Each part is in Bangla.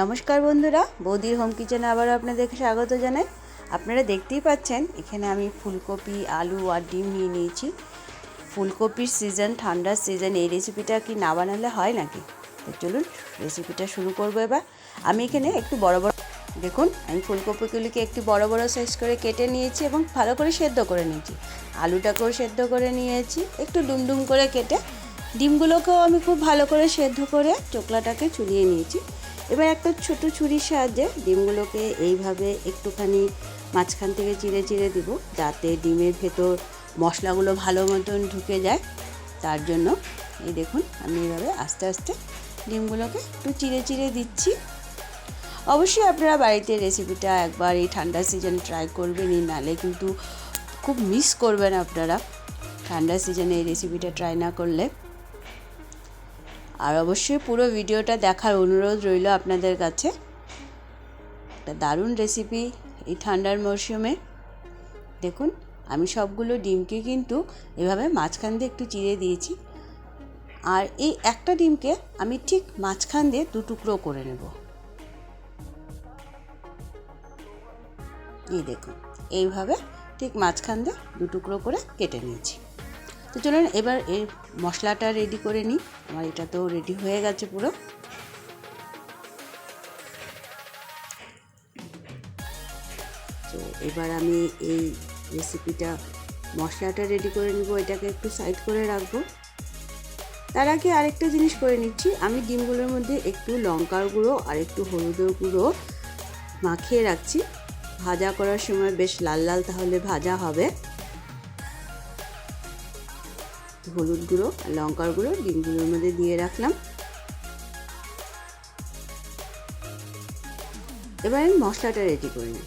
নমস্কার বন্ধুরা, বৌদির হোম কিচেনে আবারও আপনাদেরকে স্বাগত জানাই। আপনারা দেখতেই পাচ্ছেন, এখানে আমি ফুলকপি, আলু আর ডিম নিয়ে নিয়েছি। ফুলকপির সিজন ঠান্ডার সিজন এই রেসিপিটা কি না বানালে হয় নাকি? তো চলুন রেসিপিটা শুরু করব এবার। আমি এখানে একটু বড় বড়, দেখুন, আমি ফুলকপিগুলিকে একটু বড় বড় সাইজ করে কেটে নিয়েছি এবং ভালো করে সেদ্ধ করে নিয়েছি। আলুটাকেও সেদ্ধ করে নিয়েছি, একটু ডুমডুম করে কেটে ডিমগুলোকেও আমি খুব ভালো করে সেদ্ধ করে চোকলাটাকে চুলিয়ে নিয়েছি। এবার একটা ছোট ছুরির সাহায্যে ডিমগুলোকে এইভাবে একটুখানি মাঝখান থেকে চিড়ে চিড়ে দিব, যাতে ডিমের ভেতর মশলাগুলো ভালো মতন ঢুকে যায়। তার জন্য এই দেখুন, আমি এইভাবে আস্তে আস্তে ডিমগুলোকে একটু চিড়ে চিড়ে দিচ্ছি। অবশ্যই আপনারা বাড়িতে রেসিপিটা একবার এই ঠান্ডা সিজনে ট্রাই করবেনই নালে কিন্তু খুব মিস করবেন আপনারা। ঠান্ডা সিজনে এই রেসিপিটা ট্রাই না করলে। আর অবশ্যই পুরো ভিডিওটা দেখার অনুরোধ রইল আপনাদের কাছে। একটা দারুণ রেসিপি এই ঠান্ডার মরশুমে। দেখুন, আমি সবগুলো ডিমকে কিন্তু এভাবে মাঝখান দিয়ে একটু চিড়ে দিয়েছি। আর এই একটা ডিমকে আমি ঠিক মাঝখান দিয়ে দু টুকরো করে নেব। এই দেখুন, এইভাবে ঠিক মাঝখান দিয়ে দু টুকরো করে কেটে নিয়েছি। তো চলুন, এবার এর মশলাটা রেডি করে নিই। আমার এটা তো রেডি হয়ে গেছে পুরো। তো এবার আমি এই রেসিপিটা মশলাটা রেডি করে নিব। এটাকে একটু সাইড করে রাখব। তার আগে আরেকটা জিনিস করে নিচ্ছি। আমি ডিমগুলোর মধ্যে একটু লঙ্কার গুঁড়ো আর একটু হলুদের গুঁড়ো মাখিয়ে রাখছি। ভাজা করার সময় বেশ লাল লাল তাহলে ভাজা হবে। হলুদ গুঁড়ো, লঙ্কার গুঁড়ো ডিমগুলোর মধ্যে দিয়ে রাখলাম। এবার আমি মশলাটা রেডি করে নিই।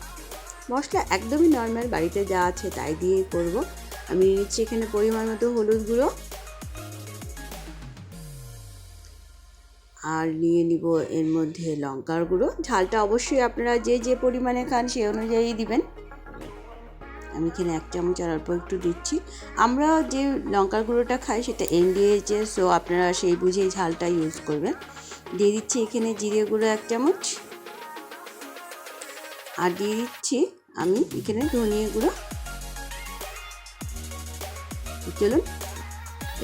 মশলা একদমই নর্মাল বাড়িতে যা আছে তাই দিয়ে করব। আমি নিচ্ছি এখানে পরিমাণ মতো হলুদ গুঁড়ো। আর নিয়ে নিব এর মধ্যে লঙ্কার গুঁড়ো। ঝালটা অবশ্যই আপনারা যে যে পরিমাণে খান সেই অনুযায়ী দিবেন। আমি এখানে এক চামচ আর অল্প একটু দিচ্ছি। আমরা যে লঙ্কার গুঁড়োটা খাই সেটা দিয়েছে সো আপনারা সেই বুঝেই ঝালটা ইউজ করবেন। দিয়ে দিচ্ছি এখানে জিরে গুঁড়ো এক চামচ। আর দিয়ে দিচ্ছি আমি এখানে ধনিয়া গুঁড়ো। চলুন,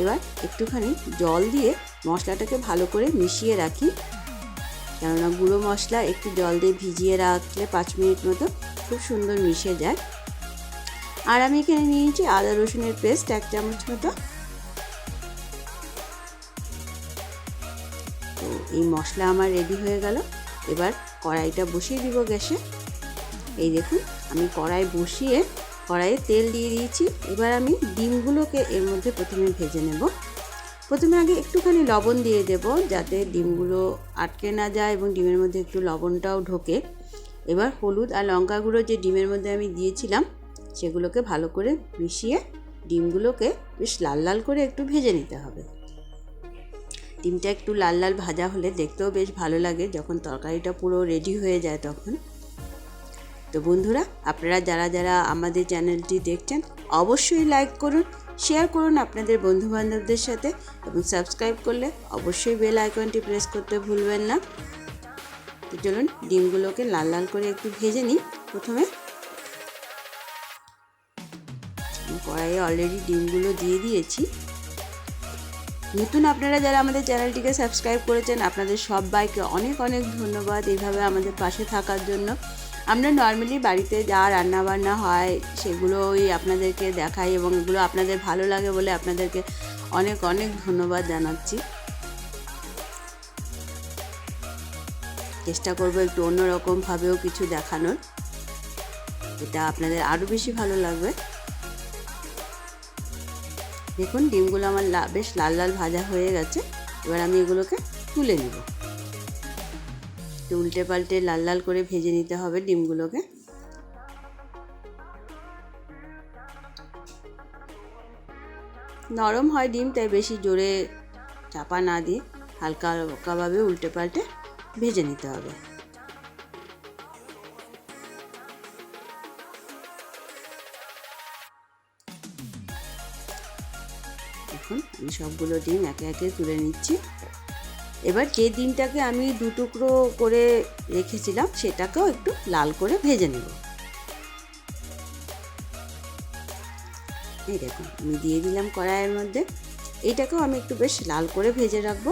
এবার একটুখানি জল দিয়ে মশলাটাকে ভালো করে মিশিয়ে রাখি। কেননা গুঁড়ো মশলা একটু জল দিয়ে ভিজিয়ে রাখলে পাঁচ মিনিট মতো খুব সুন্দর মিশে যায়। আর আমি এখানে নিয়েছি আদা রসুনের পেস্ট, এক চামচ মতো। তো এই মশলা আমার রেডি হয়ে গেল। এবার কড়াইটা বসিয়ে দিব গ্যাসে। এই দেখুন, আমি কড়াই বসিয়ে কড়াইয়ে তেল দিয়ে দিয়েছি। এবার আমি ডিমগুলোকে এর মধ্যে প্রথমে ভেজে নেব। প্রথমে আগে একটুখানি লবণ দিয়ে দেব, যাতে ডিমগুলো আটকে না যায় এবং ডিমের মধ্যে একটু লবণটাও ঢোকে। এবার হলুদ আর লঙ্কা গুঁড়ো যে ডিমের মধ্যে আমি দিয়েছিলাম সেগুলোকে ভালো করে মিশিয়ে ডিমগুলোকে বেশ লাল লাল করে একটু ভেজে নিতে হবে। ডিমটা একটু লাল লাল ভাজা হলে দেখতেও বেশ ভালো লাগে যখন তরকারিটা পুরো রেডি হয়ে যায় তখন। তো বন্ধুরা, আপনারা যারা যারা আমাদের চ্যানেলটি দেখছেন, অবশ্যই লাইক করুন শেয়ার করুন আপনাদের বন্ধুবান্ধবদের সাথে এবং সাবস্ক্রাইব করলে অবশ্যই বেল আইকনটি প্রেস করতে ভুলবেন না। তো চলুন, ডিমগুলোকে লাল লাল করে একটু ভেজে নিই। প্রথমে কড়াইয়ে অলরেডি ডিমগুলো দিয়ে দিয়েছি। নতুন আপনারা যারা আমাদের চ্যানেলটিকে সাবস্ক্রাইব করেছেন, আপনাদের সবাইকে অনেক অনেক ধন্যবাদ এইভাবে আমাদের পাশে থাকার জন্য। আমরা নর্মালি বাড়িতে যা রান্না বান্না হয়, সেগুলোই আপনাদেরকে দেখাই এবং এগুলো আপনাদের ভালো লাগে বলে আপনাদেরকে অনেক অনেক ধন্যবাদ জানাচ্ছি। চেষ্টা করব একটু অন্যরকমভাবেও কিছু দেখানোর। এটা আপনাদের আরও বেশি ভালো লাগবে। দেখুন, ডিমগুলো আমার বেশ লাল লাল ভাজা হয়ে গেছে। এবার আমি এগুলোকে তুলে নেব। উল্টে পাল্টে লাল লাল করে ভেজে নিতে হবে ডিমগুলোকে। নরম হয় ডিম, তাই বেশি জোরে চাপা না দিয়ে হালকা হালকাভাবে উল্টে পাল্টে ভেজে নিতে হবে। সবগুলো ডিম একে একে তুলে নিচ্ছি। এবার যে ডিমটাকে আমি দু টুকরো করে রেখেছিলাম, সেটাকেও একটু লাল করে ভেজে নেব। এই দেখুন, আমি দিয়ে দিলাম কড়াইয়ের মধ্যে। এইটাকেও আমি একটু বেশ লাল করে ভেজে রাখব।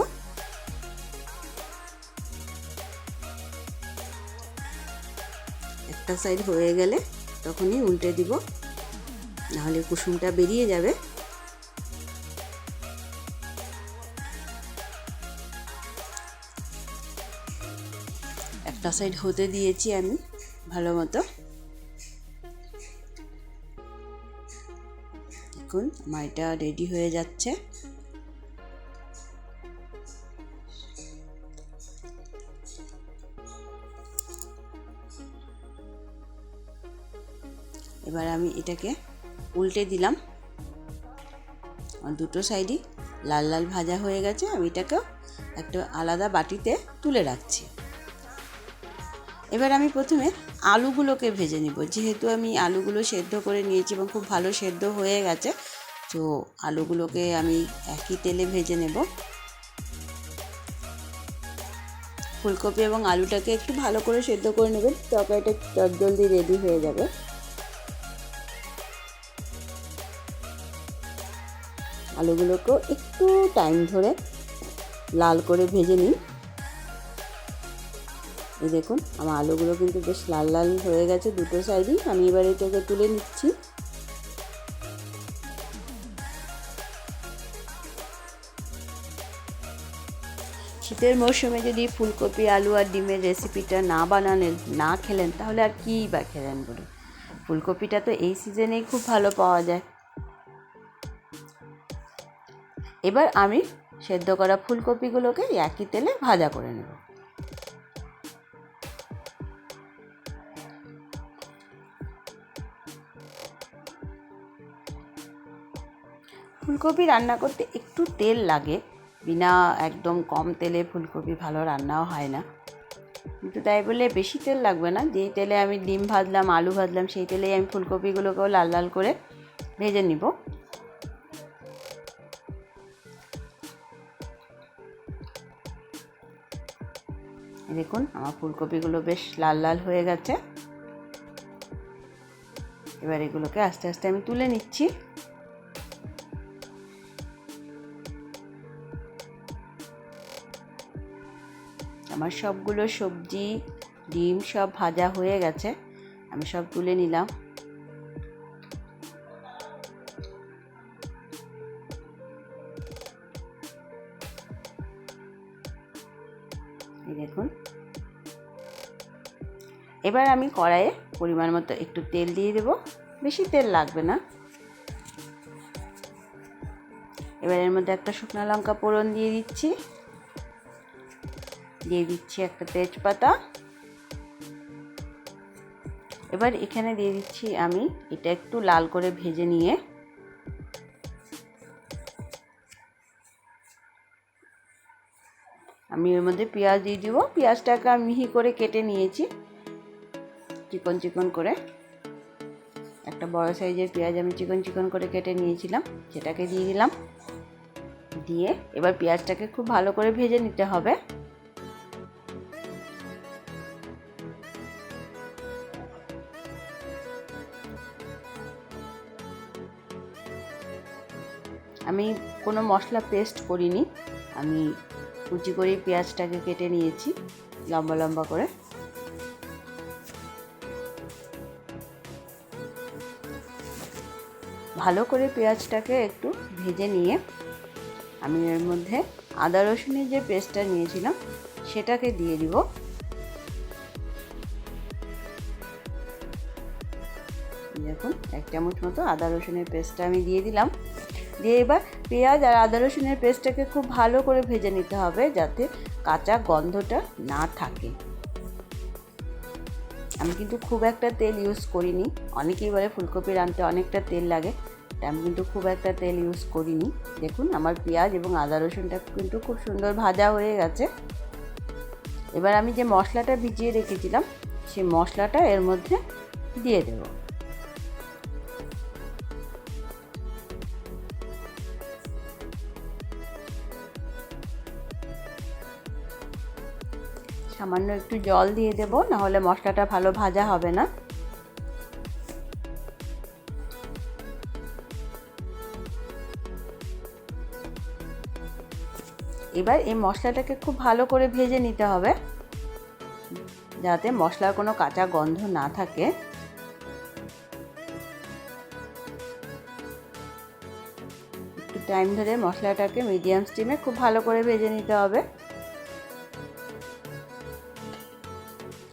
একটা সাইড হয়ে গেলে তখনই উল্টে দিব, নাহলে কুসুমটা বেরিয়ে যাবে। সাইড হতে দিয়েছি আমি, ভালো মতো। দেখুন, আমার এটা রেডি হয়ে যাচ্ছে। এবার আমি এটাকে উল্টে দিলাম। দুটো সাইডই লাল লাল ভাজা হয়ে গেছে, আমি এটাকেও একটা আলাদা বাটিতে তুলে রাখছি। এবার আমি প্রথমে আলুগুলোকে ভেজে নিব। যেহেতু আমি আলুগুলো সেদ্ধ করে নিয়েছি এবং খুব ভালো সেদ্ধ হয়ে গেছে, তো আলুগুলোকে আমি একই তেলে ভেজে নেব। ফুলকপি এবং আলুটাকে একটু ভালো করে সেদ্ধ করে নেবেন, তরকারিটা জলদি রেডি হয়ে যাবে। আলুগুলোকেও একটু টাইম ধরে লাল করে ভেজে নিই এই দেখুন, আমার আলুগুলো কিন্তু বেশ লাল লাল হয়ে গেছে দুটো সাইডই। আমি এবার এটাকে তুলে নিচ্ছি। শীতের মরশুমে যদি ফুলকপি, আলু আর ডিমের রেসিপিটা না বানালেন না খেলেন, তাহলে আর কী বা খেলেন বলুন? ফুলকপিটা তো এই সিজনেই খুব ভালো পাওয়া যায়। এবার আমি সেদ্ধ করা ফুলকপিগুলোকে একই তেলে ভাজা করে নেব। ফুলকপি রান্না করতে একটু তেল লাগে। বিনা একদম কম তেলে ফুলকপি ভালো রান্নাও হয় না। কিন্তু তাই বলে বেশি তেল লাগবে না। যেই তেলে আমি ডিম ভাজলাম, আলু ভাজলাম, সেই তেলেই আমি ফুলকপিগুলোকেও লাল লাল করে ভেজে নিব। দেখুন, আমার ফুলকপিগুলো বেশ লাল লাল হয়ে গেছে। এবার এগুলোকে আস্তে আস্তে আমি তুলে নিচ্ছি। আমার সবগুলো সবজি, ডিম সব ভাজা হয়ে গেছে। আমি সব তুলে নিলাম। দেখুন। এবার আমি কড়াইয়ে পরিমাণ মতো একটু তেল দিয়ে দেব। বেশি তেল লাগবে না। এবার এর মধ্যে একটা শুকনো লঙ্কা পোড়ন দিয়ে দিচ্ছি। দিয়ে দিচ্ছি একটা তেজপাতা। এবার এখানে দিয়ে দিচ্ছি আমি এটা একটু লাল করে ভেজে নিয়ে। আমি এর মধ্যে পেঁয়াজ দিয়ে দিব। পেঁয়াজটাকে আমি মিহি করে কেটে নিয়েছি। চিকন চিকন করে। একটা বড় সাইজের পেঁয়াজ আমি চিকন চিকন করে কেটে নিয়েছিলাম, সেটাকে দিয়ে দিলাম। দিয়ে এবার পেঁয়াজটাকে খুব ভালো করে ভেজে নিতে হবে। আমি কোনো মশলা পেস্ট করিনি। আমি কুচি করে পেঁয়াজটাকে কেটে নিয়েছি, লম্বা লম্বা করে। ভালো করে পেঁয়াজটাকে একটু ভেজে নিয়ে আমি এর মধ্যে আদা রসুনের যে পেস্টটা নিয়েছিলাম, সেটাকে দিয়ে দিব। দেখুন, এক চামচ মতো আদা রসুনের পেস্টটা আমি দিয়ে দিলাম। দিয়ে এবার পেঁয়াজ আর আদা রসুনের পেস্টটাকে খুব ভালো করে ভেজে নিতে হবে যাতে কাঁচা গন্ধটা না থাকে। আমি কিন্তু খুব একটা তেল ইউজ করিনি। অনেকেই বলে ফুলকপি রাঁধতে অনেকটা তেল লাগে আমি কিন্তু খুব একটা তেল ইউজ করিনি। দেখুন, আমার পেঁয়াজ এবং আদা রসুনটা কিন্তু খুব সুন্দর ভাজা হয়ে গেছে। এবার আমি যে মশলাটা ভিজিয়ে রেখেছিলাম, সেই মশলাটা এর মধ্যে দিয়ে দেবো। সামান্য একটু জল দিয়ে দেবো, নাহলে মশলাটা ভালো ভাজা হবে না। এবার এই মশলাটাকে খুব ভালো করে ভেজে নিতে হবে, যাতে মশলার কোনো কাঁচা গন্ধ না থাকে। একটু টাইম ধরে মশলাটাকে মিডিয়াম স্টিমে খুব ভালো করে ভেজে নিতে হবে।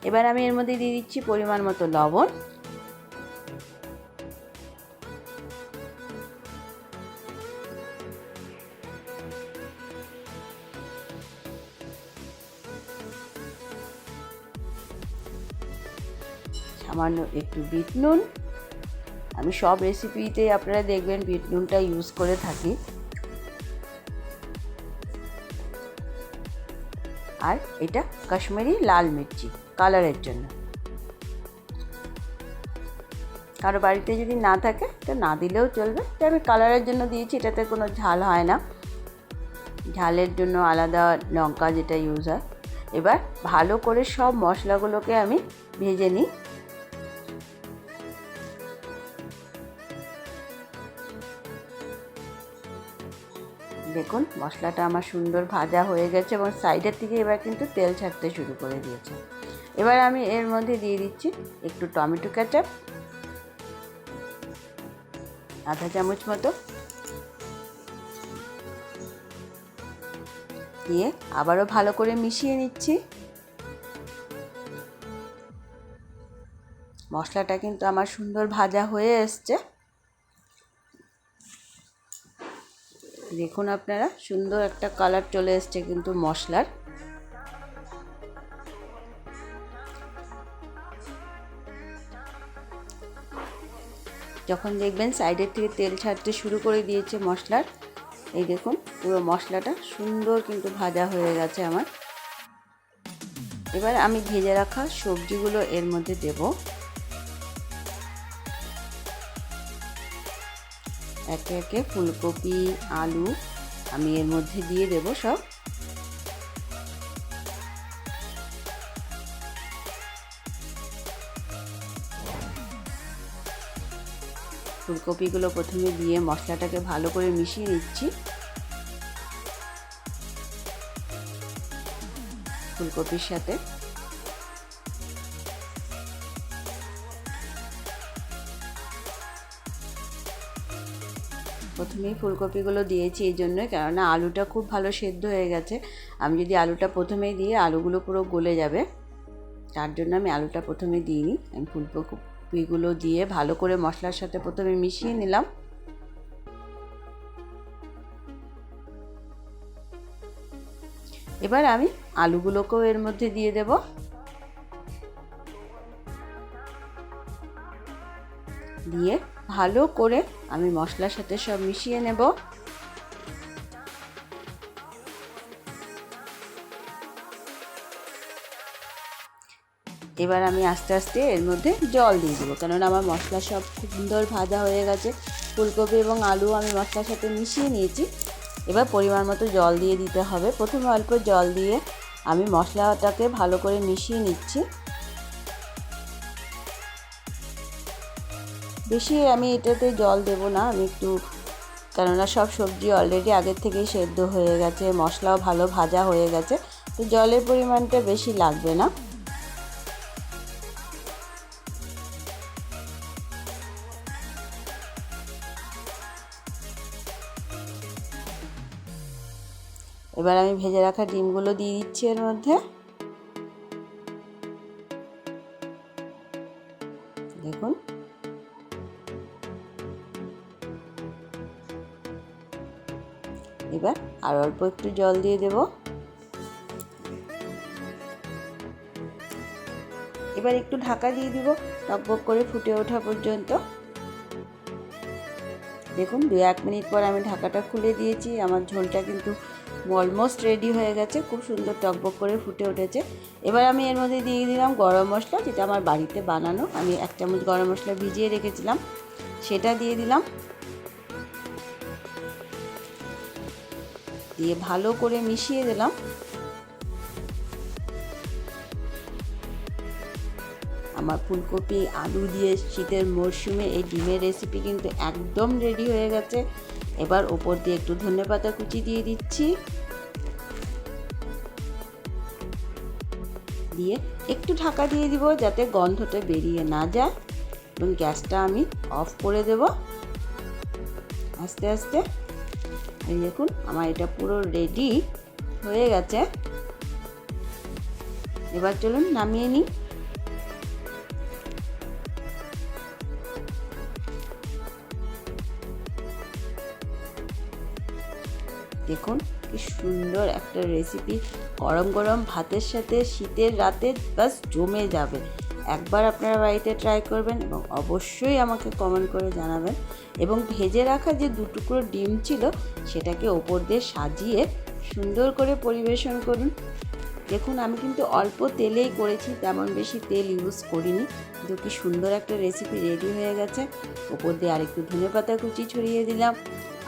এবার আমি এর মধ্যে দিয়ে দিচ্ছি পরিমাণ মতো লবণ। সামান্য একটু বিট নুন। আমি সব রেসিপিতে আপনারা দেখবেন বিট নুনটা ইউজ করে থাকি। আর এটা কাশ্মীরি লাল মির্চি। কালারের জন্য। কারও বাড়িতে যদি না থাকে, তো না দিলেও চলবে। তো আমি কালারের জন্য দিয়েছি, এটাতে কোনো ঝাল হয় না। ঝালের জন্য আলাদা লঙ্কা যেটা ইউজ হয়। এবার ভালো করে সব মশলাগুলোকে আমি ভেজে নিই। দেখুন, মশলাটা আমার সুন্দর ভাজা হয়ে গেছে এবং সাইডের থেকে এবার কিন্তু তেল ছাড়তে শুরু করে দিয়েছে। এবার আমি এর মধ্যে দিয়ে দিচ্ছি একটু টমেটো কেচাপ, আধা চামচ মতো। দিয়ে আবারও ভালো করে মিশিয়ে নিচ্ছি। মশলাটা কিন্তু আমার সুন্দর ভাজা হয়ে এসছে। দেখুন আপনারা, সুন্দর একটা কালার চলে এসছে কিন্তু মশলার। যখন দেখবেন সাইডের থেকে তেল ছাড়তে শুরু করে দিয়েছে মশলার, এই দেখুন, পুরো মশলাটা সুন্দর কিন্তু ভাজা হয়ে গেছে আমার। এবার আমি ভেজে রাখা সবজিগুলো এর মধ্যে দেব। একে একে ফুলকপি, আলু আমি এর মধ্যে দিয়ে দেব সব। ফুলকপিগুলো প্রথমে দিয়ে মশলাটাকে ভালো করে মিশিয়ে নিচ্ছি। ফুলকপির সাথে। প্রথমেই ফুলকপিগুলো দিয়েছি এই জন্য, কেননা আলুটা খুব ভালো সেদ্ধ হয়ে গেছে। আমি যদি আলুটা প্রথমেই দিয়ে আলুগুলো পুরো গলে যাবে। তার জন্য আমি আলুটা প্রথমে দিইনি, আমি ফুলকপিগুলো দিয়ে ভালো করে মশলার সাথে প্রথমে মিশিয়ে নিলাম। এবার আমি আলুগুলোকেও এর মধ্যে দিয়ে দেব। দিয়ে ভালো করে আমি মশলার সাথে সব মিশিয়ে নেব। এবার আমি আস্তে আস্তে এর মধ্যে জল দিয়ে দেবো। কেননা আমার মশলা সব সুন্দর ভাজা হয়ে গেছে। ফুলকপি এবং আলু আমি মশলার সাথে মিশিয়ে নিয়েছি। এবার পরিমাণ মতো জল দিয়ে দিতে হবে। প্রথমে অল্প জল দিয়ে আমি মশলাটাকে ভালো করে মিশিয়ে নিচ্ছি। বেশি আমি এটাতে জল দেব না, আমি একটু, কেননা সব সবজি অলরেডি আগের থেকেই সেদ্ধ হয়ে গেছে, মশলাও ভালো ভাজা হয়ে গেছে। তো জলের পরিমাণটা বেশি লাগবে না। এবার আমি ভেজে রাখা ডিমগুলো দিয়ে দিচ্ছি এর মধ্যে। দেখুন। এবার আর অল্প একটু জল দিয়ে দেব। এবার একটু ঢাকা দিয়ে দিব টকবক করে ফুটে ওঠা পর্যন্ত। দেখুন দু এক মিনিট পর আমি ঢাকাটা খুলে দিয়েছি, আমার ঝোলটা কিন্তু অলমোস্ট রেডি হয়ে গেছে। খুব সুন্দর টকবক করে ফুটে উঠেছে। এবার আমি এর মধ্যে দিয়ে দিলাম গরম মশলা, যেটা আমার বাড়িতে বানানো। আমি এক চামচ গরম মশলা ভিজিয়ে রেখেছিলাম। সেটা দিয়ে দিলাম। দিয়ে ভালো করে মিশিয়ে দিলাম। আমার ফুলকপি, আলু দিয়ে শীতের মরশুমে এই ডিমের রেসিপি কিন্তু একদম রেডি হয়ে গেছে। এবার ওপর দিয়ে একটু ধনে পাতা কুচি দিয়ে দিচ্ছি। দিয়ে একটু ঢাকা দিয়ে দিব যাতে গন্ধটা বেরিয়ে না যায় এবং গ্যাসটা আমি অফ করে দেব। আস্তে আস্তে। এই দেখুন, আমার এটা পুরো রেডি হয়ে গেছে। এবার চলুন নামিয়ে নিই। দেখুন কি সুন্দর একটা রেসিপি গরম গরম ভাতের সাথে শীতের রাতে বাস জমে যাবে। একবার আপনারা বাড়িতে ট্রাই করবেন এবং অবশ্যই আমাকে কমেন্ট করে জানাবেন। এবং ভেজে রাখা যে দুটুকরো ডিম ছিল, সেটাকে ওপর দিয়ে সাজিয়ে সুন্দর করে পরিবেশন করুন। দেখুন, আমি কিন্তু অল্প তেলেই করেছি, তেমন বেশি তেল ইউজ করিনি। কিন্তু কি সুন্দর একটা রেসিপি রেডি হয়ে গেছে। ওপর দিয়ে আরেকটু ধনে পাতা কুচি ছড়িয়ে দিলাম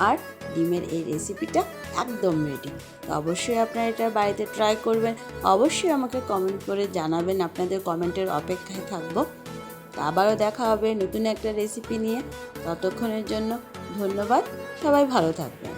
আর ডিমের এই রেসিপিটা একদম রেডি তো অবশ্যই আপনারা এটা বাড়িতে ট্রাই করবেন। অবশ্যই আমাকে কমেন্ট করে জানাবেন, আপনাদের কমেন্টের অপেক্ষায় থাকব। আবারও দেখা হবে নতুন একটা রেসিপি নিয়ে। ততক্ষণের জন্য ধন্যবাদ। সবাই ভালো থাকবেন।